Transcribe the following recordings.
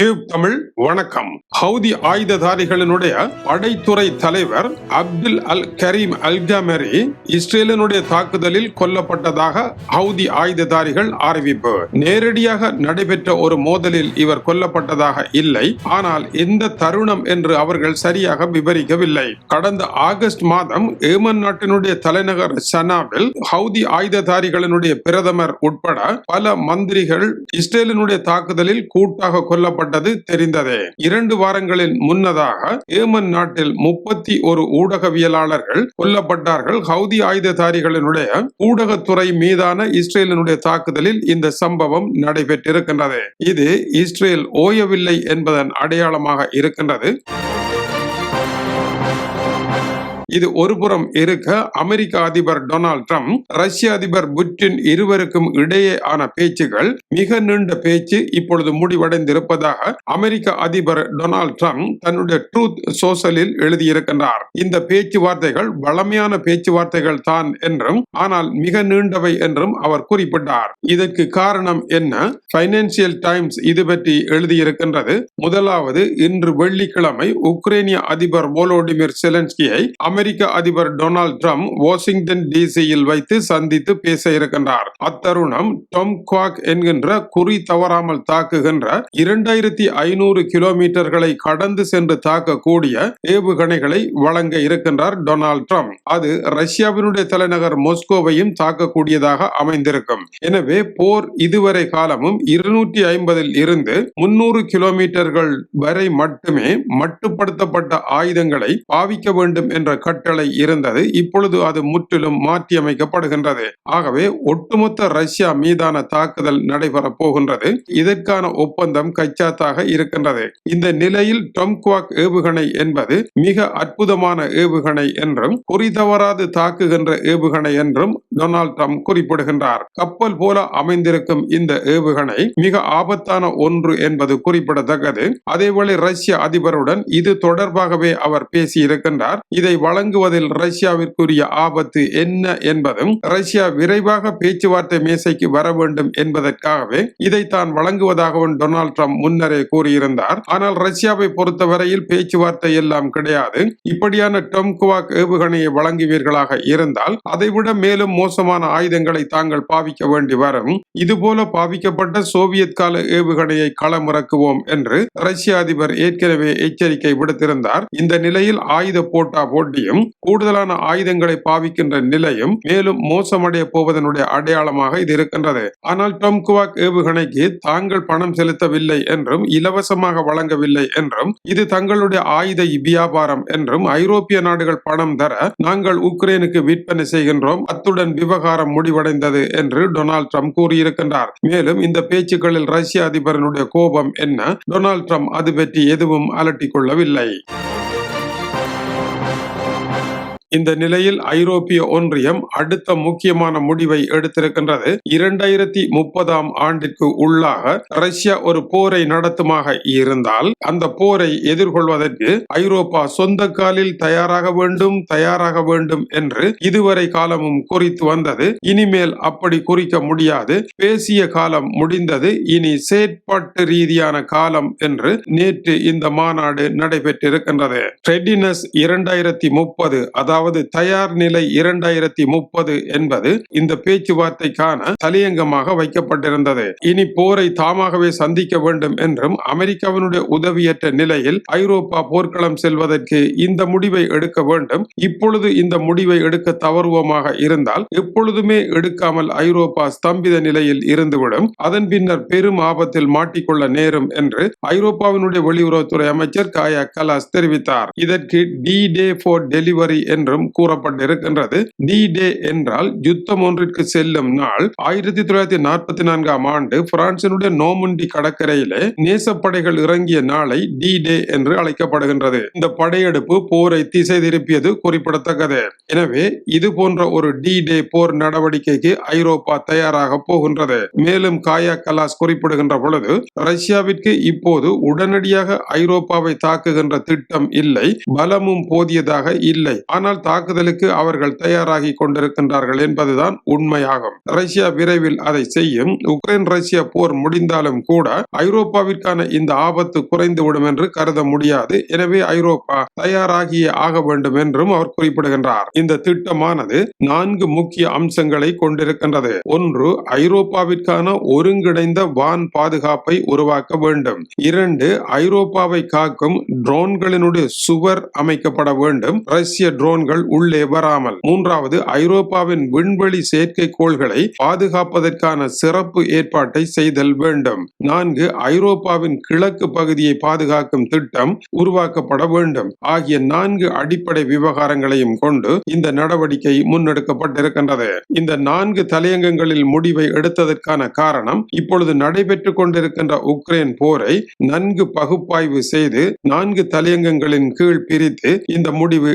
Tube Tamil வணக்கம். Houthi ஆயுததாரிகளினுடைய படைத்துறை தலைவர் அப்துல் அல் கரீம் அல்கமரி இஸ்ரேலினுடைய தாக்குதலில் கொல்லப்பட்டதாக ஹவுதி ஆயுததாரிகள் அறிவிப்பு. நேரடியாக நடைபெற்ற ஒரு மோதலில் இவர் கொல்லப்பட்டதாக இல்லை. ஆனால் எந்த தருணம் என்று அவர்கள் சரியாக விவரிக்கவில்லை. கடந்த ஆகஸ்ட் மாதம் ஏமன் நாட்டினுடைய தலைநகர் சனாவில் ஹவுதி ஆயுததாரிகளினுடைய பிரதமர் உட்பட பல மந்திரிகள் இஸ்ரேலினுடைய தாக்குதலில் கூட்டாக கொல்லப்பட்ட கொல்லப்பட்டது தெரிந்ததே. இரண்டு வாரங்களின் முன்னதாக ஏமன் நாட்டில் முப்பத்தி ஒரு ஊடகவியலாளர்கள் கொல்லப்பட்டார்கள். ஹவுதி ஆயுததாரிகளினுடைய ஊடகத்துறை மீதான இஸ்ரேலினுடைய தாக்குதலில் இந்த சம்பவம் நடைபெற்றிருக்கின்றது. இது இஸ்ரேல் ஓயவில்லை என்பதன் அடையாளமாக இருக்கின்றது. இது ஒருபுறம் இருக்க அமெரிக்க அதிபர் டொனால்ட் ட்ரம்ப் ரஷ்ய அதிபர் புட்டின் இருவருக்கும் இடையே ஆன பேச்சுகள் மிக நீண்ட பேச்சு. இப்பொழுது முடிவடைந்திருப்பதாக அமெரிக்க அதிபர் டொனால்ட் ட்ரம்ப் தன்னுடைய ட்ரூத் சோசலில் எழுதியிருக்கின்றார். இந்த பேச்சுவார்த்தைகள் வளமையான பேச்சுவார்த்தைகள் தான் என்றும் ஆனால் மிக நீண்டவை என்றும் அவர் குறிப்பிட்டார். இதற்கு காரணம் என்ன? பைனான்சியல் டைம்ஸ் இது பற்றி எழுதியிருக்கின்றது. முதலாவது இன்று வெள்ளிக்கிழமை உக்ரைனிய அதிபர் வோலோடிமிர் செலன்ஸ்கியை அமெரிக்க அதிபர் டொனால்ட் ட்ரம்ப் வாஷிங்டன் டிசியில் வைத்து சந்தித்து பேச இருக்கின்றார். அத்தருணம் டொம் குவாக் என்கின்ற குறி தவறாமல் தாக்குகின்ற இரண்டாயிரத்தி ஐநூறு கிலோமீட்டர்களை கடந்து சென்று தாக்கக்கூடிய ஏவுகணைகளை வழங்க இருக்கின்றார் டொனால்ட் ட்ரம்ப். அது ரஷ்யாவினுடைய தலைநகர் மொஸ்கோவையும் தாக்கக்கூடியதாக அமைந்திருக்கும். எனவே போர் இதுவரை காலமும் இருநூற்றி ஐம்பதில் இருந்து முன்னூறு கிலோமீட்டர்கள் வரை மட்டுமே மட்டுப்படுத்தப்பட்ட ஆயுதங்களை பாவிக்க வேண்டும் என்ற கட்டளை இருந்தது. இப்பொழுது அது முற்றிலும் மாற்றியமைக்கப்படுகின்றது. ஆகவே ஒட்டுமொத்த ரஷ்யா மீதான தாக்குதல் நடைபெறப் போகின்றது. இதற்கான ஒப்பந்தம் கைச்சாத்தாக இருக்கின்றது. இந்த நிலையில் டொம்குவாக் ஏவுகணை என்பது மிக அற்புதமான ஏவுகணை என்றும் குறிதவறாது தாக்குகின்ற ஏவுகணை என்றும் டொனால்ட் ட்ரம்ப் குறிப்பிடுகின்றார். கப்பல் போல அமைந்திருக்கும் இந்த ஏவுகணை மிக ஆபத்தான ஒன்று என்பது குறிப்பிடத்தக்கது. அதேவேளை ரஷ்ய அதிபருடன் இது தொடர்பாகவே அவர் பேசியிருக்கின்றார். இதை வள வழங்குவதில் ரஷ்யாவிற்குரிய ஆபத்து என்ன என்பதும் ரஷ்யா விரைவாக பேச்சுவார்த்தை மேசைக்கு வர வேண்டும் என்பதற்காகவே இதை தான் வழங்குவதாகவும் டொனால்ட் ட்ரம்ப் முன்னரே கூறியிருந்தார். ஆனால் ரஷ்யாவை பொறுத்தவரையில் பேச்சுவார்த்தை எல்லாம் கிடையாது. இப்படியான டொம்குவாக் ஏவுகணையை வழங்குவீர்களாக இருந்தால் அதைவிட மேலும் மோசமான ஆயுதங்களை தாங்கள் பாவிக்க வேண்டி வரும். இதுபோல பாவிக்கப்பட்ட சோவியத் கால ஏவுகணையை களமிறக்குவோம் என்று ரஷ்ய அதிபர் ஏற்கனவே எச்சரிக்கை விடுத்திருந்தார். இந்த நிலையில் ஆயுத போட்டா நிலையும் கூடுதலான ஆயுதங்களை பாவிக்கின்ற நிலையும் மேலும் மோசமடைய போவதனுடைய அடையாளமாக இது இருக்கின்றது. ஆனால் டொம்குவாக் ஏவுகணைக்கு தாங்கள் பணம் செலுத்தவில்லை என்றும் இலவசமாக வழங்கவில்லை என்றும் இது தங்களுடைய ஆயுத வியாபாரம் என்றும் ஐரோப்பிய நாடுகள் பணம் தர நாங்கள் உக்ரைனுக்கு விற்பனை செய்கின்றோம். அத்துடன் விவகாரம் முடிவடைந்தது என்று டொனால்ட் ட்ரம்ப் கூறியிருக்கின்றார். மேலும் இந்த பேச்சுக்களில் ரஷ்ய அதிபரனுடைய கோபம் என்ன? டொனால்ட் ட்ரம்ப் அது பற்றி எதுவும் அலட்டிக் கொள்ளவில்லை இந்த நிலையில் ஐரோப்பிய ஒன்றியம் அடுத்த முக்கியமான முடிவை எடுத்திருக்கின்றது. இரண்டாயிரத்தி முப்பதாம் ஆண்டிற்கு உள்ளாக ரஷ்யா ஒரு போரை நடத்துமாக இருந்தால் அந்த போரை எதிர்கொள்வதற்கு ஐரோப்பா சொந்த காலில் தயாராக வேண்டும் தயாராக வேண்டும் என்று இதுவரை காலமும் குறித்து வந்தது. இனிமேல் அப்படி குறிக்க முடியாது. பேசிய காலம் முடிந்தது. இனி செயற்பாட்டு ரீதியான காலம் என்று நேற்று இந்த மாநாடு நடைபெற்றிருக்கின்றது. ரெடினஸ் இரண்டாயிரத்தி முப்பது அதாவது அதாவது தயார் நிலை இரண்டாயிரத்தி முப்பது என்பது இந்த பேச்சுவார்த்தைக்கான தலையங்கமாக வைக்கப்பட்டிருந்தது. இனி போரை தாமாகவே சந்திக்க வேண்டும் என்றும் அமெரிக்காவினுடைய உதவியற்ற நிலையில் ஐரோப்பா போர்க்களம் செல்வதற்கு இந்த முடிவை எடுக்க வேண்டும். இப்பொழுது இந்த முடிவை எடுக்க தவறுவமாக இருந்தால் எப்பொழுதுமே எடுக்காமல் ஐரோப்பா ஸ்தம்பித நிலையில் இருந்துவிடும். அதன் பின்னர் பெரும் ஆபத்தில் மாட்டிக்கொள்ள நேரும் என்று ஐரோப்பாவினுடைய வெளியுறவுத்துறை அமைச்சர் காயா கலாஸ் தெரிவித்தார். இதற்கு டி டே ஃபார் டெலிவரி என்றும் கூறப்பட்டிருக்கின்றது. டி டே என்றால் யுத்தம் ஒன்றிற்கு செல்லும் நாள் ஆயிரத்தி தொள்ளாயிரத்தி நாற்பத்தி நான்காம் ஆண்டு பிரான்சினுடைய நோமுண்டி கடற்கரையிலே நேசப்படைகள் இறங்கிய நாளை டி டே என்று அழைக்கப்படுகின்றது. இந்த படையெடுப்பு போரை திசை திருப்பியது குறிப்பிடத்தக்கது. எனவே இது போன்ற ஒரு டி டே போர் நடவடிக்கைக்கு ஐரோப்பா தயாராக போகின்றது. மேலும் காயா கலாஸ் குறிப்பிடுகின்ற பொழுது ரஷ்யாவிற்கு இப்போது உடனடியாக ஐரோப்பாவை தாக்குகின்ற திட்டம் இல்லை பலமும் போதியதாக இல்லை. ஆனால் அதனால் தாக்குதலுக்கு அவர்கள் தயாராகி கொண்டிருக்கின்றார்கள் என்பதுதான் உண்மையாகும். ரஷ்யா விரைவில் அதை செய்யும். உக்ரைன் ரஷ்யா போர் முடிந்தாலும் கூட ஐரோப்பாவிற்கான இந்த ஆபத்து குறைந்துவிடும் என்று கருத முடியாது. எனவே ஐரோப்பா தயாராகியே ஆக வேண்டும் என்றும் அவர் குறிப்பிடுகின்றார். இந்த திட்டமானது நான்கு முக்கிய அம்சங்களை கொண்டிருக்கின்றது. ஒன்று ஐரோப்பாவிற்கான ஒருங்கிணைந்த வான் பாதுகாப்பை உருவாக்க வேண்டும். இரண்டு ஐரோப்பாவை காக்கும் ட்ரோன்களினுடைய சுவர் அமைக்கப்பட வேண்டும். ரஷ்ய ட்ரோன்கள் உள்ளே வராமல். மூன்றாவது ஐரோப்பாவின் விண்வெளி செயற்கைக்கோள்களை பாதுகாப்பதற்கான சிறப்பு ஏற்பாட்டை செய்தல் வேண்டும். நான்கு ஐரோப்பாவின் கிழக்கு பகுதியை பாதுகாக்கும் திட்டம் உருவாக்கப்பட வேண்டும். ஆகிய நான்கு அடிப்படை விவகாரங்களையும் கொண்டு இந்த நடவடிக்கை முன்னெடுக்கப்பட்டிருக்கின்றது. இந்த நான்கு தலையங்கங்களில் முடிவை எடுத்ததற்கான காரணம் இப்பொழுது நடைபெற்றுக் கொண்டிருக்கின்ற உக்ரைன் போரை நன்கு பகுப்பாய்வு செய்து நான்கு தலையங்கங்களின் கீழ் பிரித்து இந்த முடிவு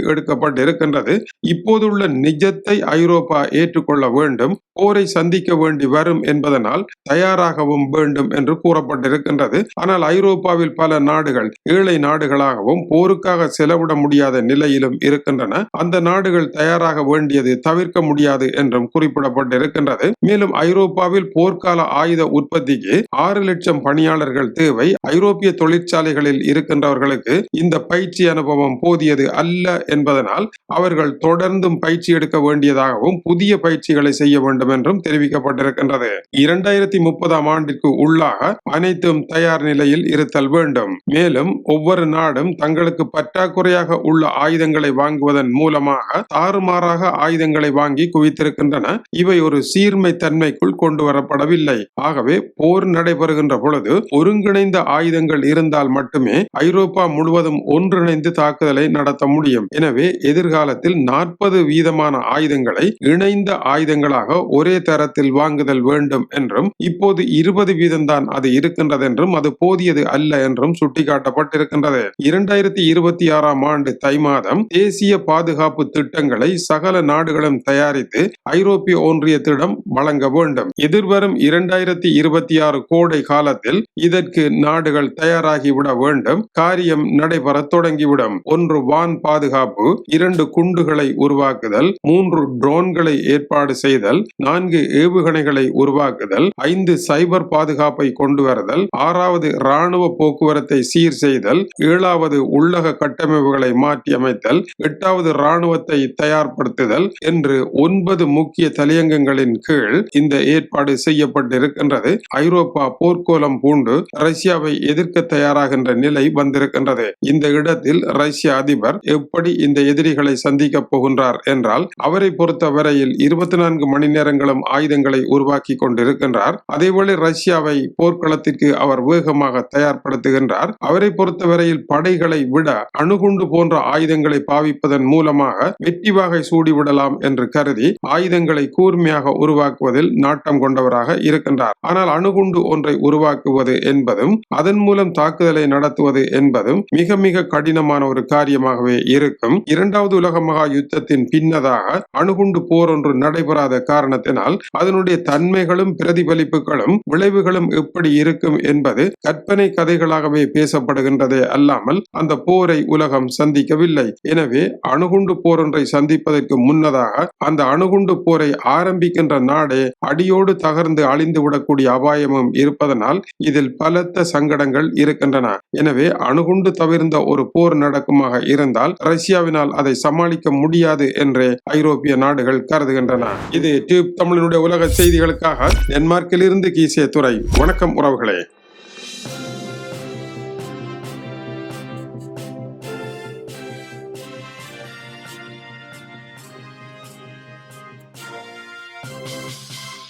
இருக்கின்றது. இப்போதுள்ள நிஜத்தை ஐரோப்பா ஏற்றுக்கொள்ள வேண்டும் போரை சந்திக்க வேண்டி வரும் என்பதனால் தயாராகவும் வேண்டும் என்று கூறப்பட்டிருக்கின்றது. ஆனால் ஐரோப்பாவில் பல நாடுகள் ஏழை நாடுகளாகவும் போருக்காக செலவிட முடியாத நிலையிலும் இருக்கின்றன. அந்த நாடுகள் தயாராக வேண்டியது தவிர்க்க முடியாது என்றும் குறிப்பிடப்பட்டிருக்கின்றது. மேலும் ஐரோப்பாவில் போர்க்கால ஆயுத உற்பத்திக்கு ஆறு லட்சம் பணியாளர்கள் தேவை. ஐரோப்பிய தொழிற்சாலைகளில் இருக்கின்றவர்களுக்கு இந்த பயிற்சி அனுபவம் போதியது அல்ல என்பதனால் அவர்கள் தொடர்ந்தும் பயிற்சி எடுக்க வேண்டியதாகவும் புதிய பயிற்சிகளை செய்ய வேண்டும் என்றும் தெரிவிக்கப்பட்டிருக்கின்றது. இரண்டாயிரத்தி முப்பதாம் ஆண்டிற்கு உள்ளாக அனைத்தும் தயார் நிலையில் இருத்தல் வேண்டும். மேலும் ஒவ்வொரு நாடும் தங்களுக்கு பற்றாக்குறையாக உள்ள ஆயுதங்களை வாங்குவதன் மூலமாக தாறுமாறாக ஆயுதங்களை வாங்கி குவித்திருக்கின்றன. இவை ஒரு சீர்மை தன்மைக்குள் கொண்டு வரப்படவில்லை ஆகவே போர் நடைபெறுகின்ற பொழுது ஒருங்கிணைந்த ஆயுதங்கள் இருந்தால் மட்டுமே ஐரோப்பா முழுவதும் ஒன்றிணைந்து தாக்குதலை நடத்த முடியும். எனவே எதிர்கால எதிர்காலத்தில் நாற்பது வீதமான ஆயுதங்களை இணைந்த ஆயுதங்களாக ஒரே தரத்தில் வாங்குதல் வேண்டும் என்றும் இப்போது இருபது வீதம்தான் அது இருக்கின்றது என்றும் அது போதியது அல்ல என்றும் சுட்டிக்காட்டப்பட்டிருக்கின்றது. இரண்டாயிரத்தி இருபத்தி ஆறாம் ஆண்டு தை மாதம் தேசிய பாதுகாப்பு திட்டங்களை சகல நாடுகளும் தயாரித்து ஐரோப்பிய ஒன்றியத்திடம் வழங்க வேண்டும். எதிர்வரும் இரண்டாயிரத்தி இருபத்தி ஆறு கோடை காலத்தில் இதற்கு நாடுகள் தயாராகிவிட வேண்டும். காரியம் நடைபெற தொடங்கிவிடும். ஒன்று வான் பாதுகாப்பு இரண்டு குண்டுகளை உருவாக்குதல் மூன்று ட்ரோன்களை ஏற்பாடு செய்தல் நான்கு ஏவுகணைகளை உருவாக்குதல் ஐந்து சைபர் பாதுகாப்பை கொண்டு வருதல் ஆறாவது ராணுவ போக்குவரத்தை சீர் செய்தல் ஏழாவது உள்ளக கட்டமைப்புகளை மாற்றி அமைத்தல் எட்டாவது ராணுவத்தை தயார்படுத்துதல் என்று ஒன்பது முக்கிய தலையங்கங்களின் கீழ் இந்த ஏற்பாடு செய்யப்பட்டிருக்கின்றது. ஐரோப்பா போர்க்கோலம் பூண்டு ரஷ்யாவை எதிர்க்க தயாராகின்ற நிலை வந்திருக்கின்றது. இந்த இடத்தில் ரஷ்ய அதிபர் எப்படி இந்த எதிரிகளை சந்திக்க போகின்றார் என்றால் அவரை பொறுத்தவரையில் இருபத்தி நான்கு மணி நேரங்களும் ஆயுதங்களை உருவாக்கி கொண்டிருக்கின்றார். அதேபோல ரஷ்யாவை போர்க்களத்திற்கு அவர் வேகமாக தயார்படுத்துகின்றார். அவரை பொறுத்தவரையில் படைகளை விட அணுகுண்டு போன்ற ஆயுதங்களை பாவிப்பதன் மூலமாக வெற்றி வாகை சூடிவிடலாம் என்று கருதி ஆயுதங்களை கூர்மையாக உருவாக்குவதில் நாட்டம் கொண்டவராக இருக்கின்றார். ஆனால் அணுகுண்டு ஒன்றை உருவாக்குவது என்பதும் அதன் மூலம் தாக்குதலை நடத்துவது என்பதும் மிக மிக கடினமான ஒரு காரியமாகவே இருக்கும். இரண்டாவது உலக மகா யுத்தத்தின் பின்னதாக அணுகுண்டு போர் ஒன்று நடைபெறாத காரணத்தினால் அதனுடைய தன்மைகளும் பிரதிபலிப்புகளும் விளைவுகளும் எப்படி இருக்கும் என்பது கற்பனை கதைகளாகவே பேசப்படுகின்றதே அல்லாமல் அந்த போரை உலகம் சந்திக்கவில்லை. எனவே அணுகுண்டு போர் ஒன்றை சந்திப்பதற்கு முன்னதாக அந்த அணுகுண்டு போரை ஆரம்பிக்கின்ற நாடே அடியோடு தகர்ந்து அழிந்து விடக்கூடிய அபாயமும் இருப்பதனால் இதில் பலத்த சங்கடங்கள் இருக்கின்றன. எனவே அணுகுண்டு தவிர்ந்த ஒரு போர் நடக்குமாக இருந்தால் ரஷ்யாவினால் அதை சம சமாளிக்க முடியாது என்றே ஐரோப்பிய நாடுகள் கருதுகின்றன. இது டியூப் தமிழனுடைய உலக செய்திகளுக்காக டென்மார்க்கிலிருந்து கீசிய துறை வணக்கம் உறவுகளே.